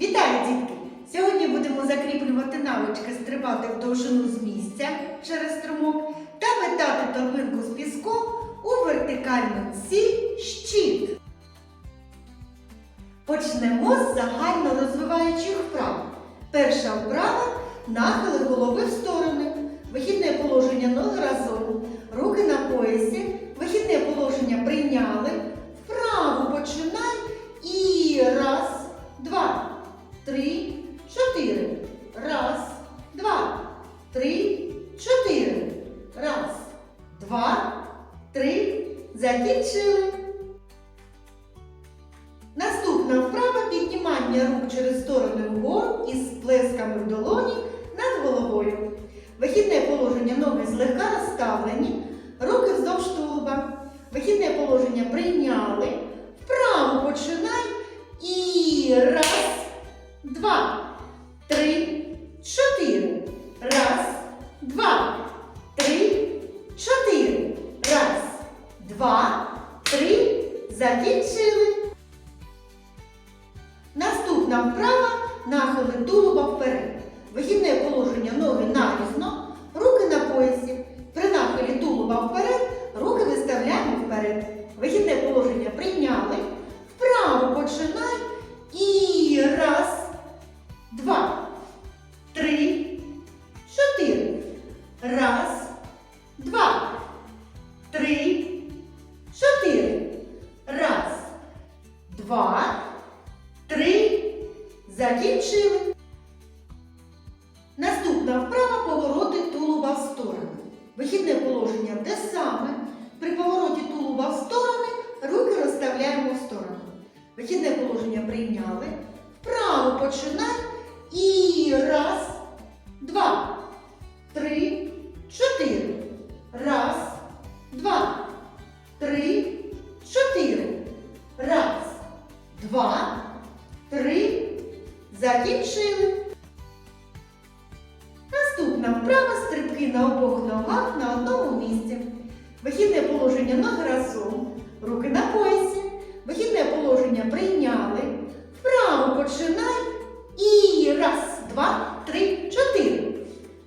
Вітаю, дітки! Сьогодні будемо закріплювати навички стрибати в довжину з місця через струмок та метати торбинку з піском у вертикальну ціль щит. Почнемо з загально розвиваючих вправ. Перша вправа нахили голови в сторони, вихідне положення ноги три, чотири. Раз, два, три, чотири. Раз, два, три. Закінчили. Наступна вправа піднімання рук через сторони вгору із сплесками в долоні над головою. Вихідне положення ноги злегка розставлені, руки вздовж тулуба. Вихідне положення прийняли. Наступна вправа нахили тулуба вперед. Вихідне положення ноги нарізно, Вихідне положення те саме. При повороті тулуба в сторони руки розставляємо в сторону. Вихідне положення прийняли. Вправо починай. І раз, два, три, чотири. Раз, два, три, чотири. Раз, два, три. Закінчили. Наступна вправа стрибки на обох ногах на одному місці. Вихідне положення ноги разом, руки на поясі. Вихідне положення прийняли. Вправо починай. І раз, два, три, чотири.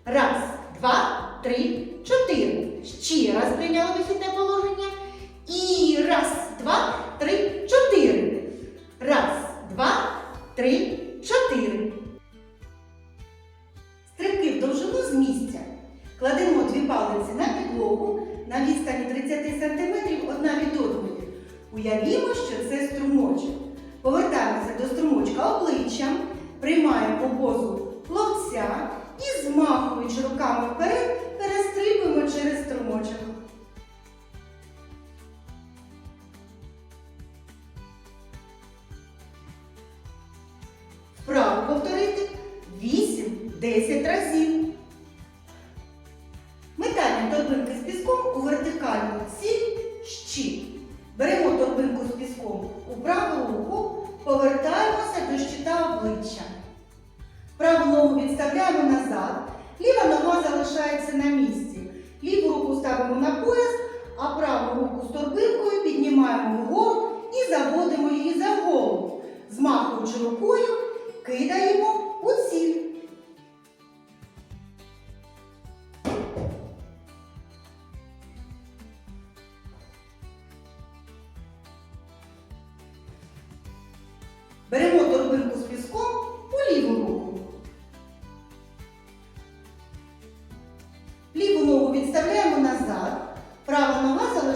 Раз, два, три, чотири. Ще раз прийняли вихідне положення. І раз, два, три, чотири. Раз, два, три, чотири. Стрибки в довжину з місця. Кладемо дві палиці на підлогу на відстані 30 см одна від одної. Уявімо, що це струмочок. Повертаємося до струмочка обличчям, приймаємо позу ловця і, змахуючи руками вперед, перестрибуємо через струмочок. Вправо повторити 8-10 разів. Праву ногу відставляємо назад, ліва нога залишається на місці. Ліву руку ставимо на пояс, а праву руку з торбинкою піднімаємо вгору і заводимо її за голову. Змахуючи рукою, кидаємо у ціль. Беремо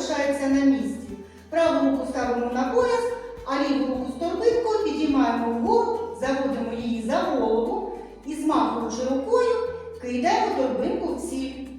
залишається на місці. Праву руку ставимо на пояс, а ліву руку з торбинкою підіймаємо вгору, заводимо її за голову і, змахуючи рукою, кидаємо торбинку в ціль.